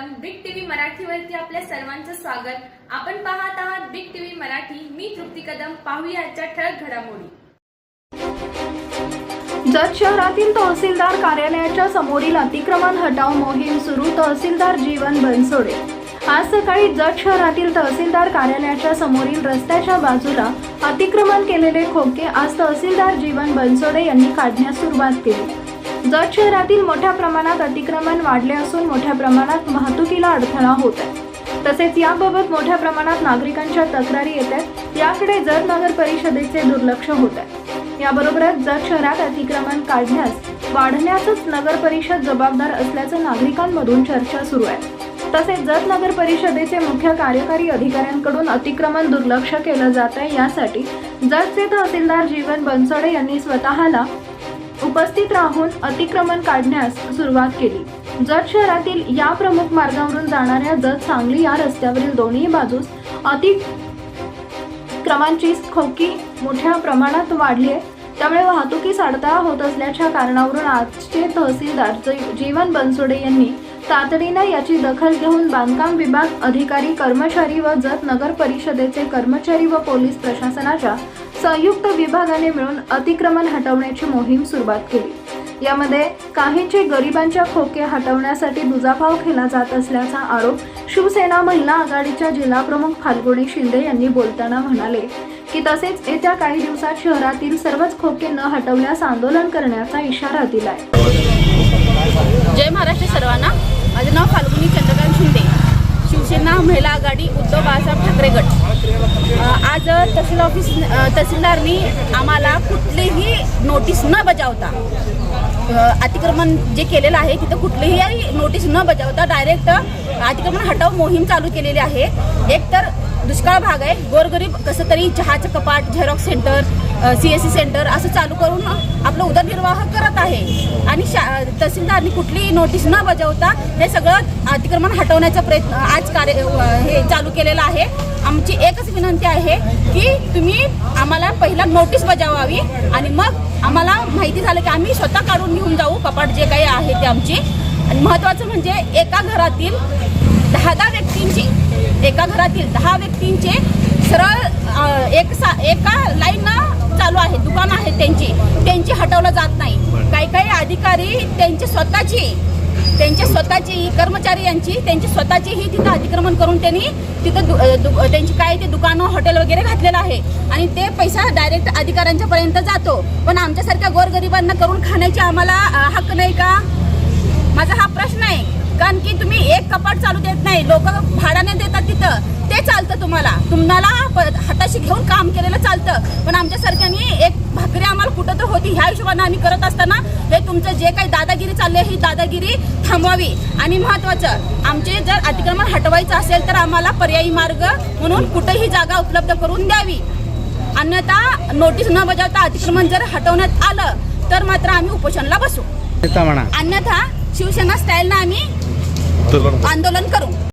मराठीवरती आपल्या सर्वांचं स्वागत. आपण पाहत आहात बिग टीव्ही मराठी. मी तृप्ती कदम. पाहूया आजच्या ठळक घडामोडी. जत शहरातील तहसीलदार कार्यालयाच्या समोरील अतिक्रमण हटाव मोहीम सुरू. तहसीलदार जीवन बनसोडे. आज सकाळी जत शहरातील तहसीलदार कार्यालयाच्या समोरील रस्त्याच्या बाजूला अतिक्रमण केलेले खोके आज तहसीलदार जीवन बनसोडे यांनी काढण्यास सुरुवात केली. जत शहरातील मोठ्या प्रमाणात अतिक्रमण वाढले असून मोठ्या प्रमाणात वाहतुकीला अडथळा होत आहे. तसेच याबाबत मोठ्या प्रमाणात नागरिकांच्या तक्रारी येत आहेत. याकडे जत नगर परिषदेचे दुर्लक्ष होत आहे. याबरोबरच जत शहरात अतिक्रमण काढण्यास वाढण्यासच नगर परिषद जबाबदार असल्याचं नागरिकांमधून चर्चा सुरू आहे. तसेच जत नगर परिषदेचे मुख्य कार्यकारी अधिकाऱ्यांकडून अतिक्रमण दुर्लक्ष केलं जात आहे. यासाठी जतचे तहसीलदार जीवन बनसोडे यांनी स्वतःला उपस्थित राहून अतिक्रमण काढण्यास सुरुवात केली. जत शहरातील या प्रमुख मार्गावरून जाणाऱ्या जत सांगली या रस्त्यावरील दोन्ही बाजूस अतिक्रमांची खोकी मोठ्या प्रमाणात वाढली आहे. त्यामुळे वाहतुकीस अडथळा होत असल्याच्या कारणावरून आजचे तहसीलदार जीवन बनसोडे यांनी तातडीनं याची दखल घेऊन बांधकाम विभाग अधिकारी कर्मचारी व जत नगर परिषदेचे कर्मचारी व पोलीस प्रशासनाच्या संयुक्त विभागाने मिळून अतिक्रमण हटवण्याची मोहीम सुरुवात केली. यामध्ये काहींचे गरिबांच्या खोके हटवण्यासाठी दुजाभाव केला जात असल्याचा आरोप शिवसेना महिला आघाडीच्या जिल्हाप्रमुख फाल्गुनी शिंदे यांनी बोलताना म्हणाले की तसेच येत्या काही दिवसात शहरातील सर्वच खोके न हटवल्यास आंदोलन करण्याचा इशारा दिलाय. जय महाराष्ट्र सर्वांना. माझं नाव फाल्गुनी चंद्रकांत शिंदे. महिला आघाडी उद्धव बाळासाहेब ठाकरे गट. आज तहसील ऑफिस तहसीलदारनी आम्हाला कुठलीही नोटीस न बजावता अतिक्रमण जे केलेलं आहे तिथं कुठलीही नोटीस न बजावता डायरेक्ट अतिक्रमण हटाव मोहीम चालू केलेली आहे. एकतर दुष्काळ भाग आहे. गोरगरीब कसं तरी चहाचं कपाट xerox centre C S C centre असं चालू करून आपलं उदरनिर्वाह करत आहे. आणि शा तहसीलदारनी कुठलीही नोटीस न बजावता हे सगळं अतिक्रमण हटवण्याचा प्रयत्न आज कार्य हे चालू केलेलं आहे. आमची एकच विनंती आहे की तुम्ही आम्हाला पहिला नोटीस बजावावी आणि मग आम्हाला माहिती झालं की आम्ही स्वतः काढून घेऊन जाऊ. कपाट जे काही आहे ते आमची. आणि महत्त्वाचं म्हणजे एका घरातील दहा दहा व्यक्तींची एका घरातील दहा व्यक्तींचे सरळ एक सा एका लाईननं चालू आहे दुकानं आहेत त्यांची. त्यांची हटवलं जात नाही. काही काही अधिकारी त्यांची स्वतःची त्यांच्या स्वतःची कर्मचारी यांची त्यांची स्वतःचीही तिथं अतिक्रमण करून त्यांनी तिथं दु, दु, त्यांची काय ते दुकानं हॉटेल वगैरे घातलेलं आहे. आणि ते पैसा डायरेक्ट अधिकाऱ्यांच्यापर्यंत जातो. पण आमच्यासारख्या गोरगरिबांना करून खाण्याची आम्हाला हक्क नाही का? माझा हा प्रश्न आहे. कारण की तुम्ही एक कपाट चालू देत नाही. लोक भाड्याने देतात तिथं. ते चालतं तुम्हाला. तुम्हाला हाताशी घेऊन काम केलेलं चालतं. पण आमच्यासारख्यांनी एक भाकरी आम्हाला कुठं तर होती. ह्या हिशोबाने आम्ही करत असताना हे तुमचं जे काही दादागिरी चालली आहे ही दादागिरी थांबवावी. आणि महत्वाचं आमचे जर अतिक्रमण हटवायचं असेल तर आम्हाला पर्यायी मार्ग म्हणून कुठेही जागा उपलब्ध करून द्यावी. अन्यथा नोटीस न बजावता अतिक्रमण जर हटवण्यात आलं तर मात्र आम्ही उपोषणला बसू. अन्यथा शिवसेना स्टाईलनं आम्ही आंदोलन करू.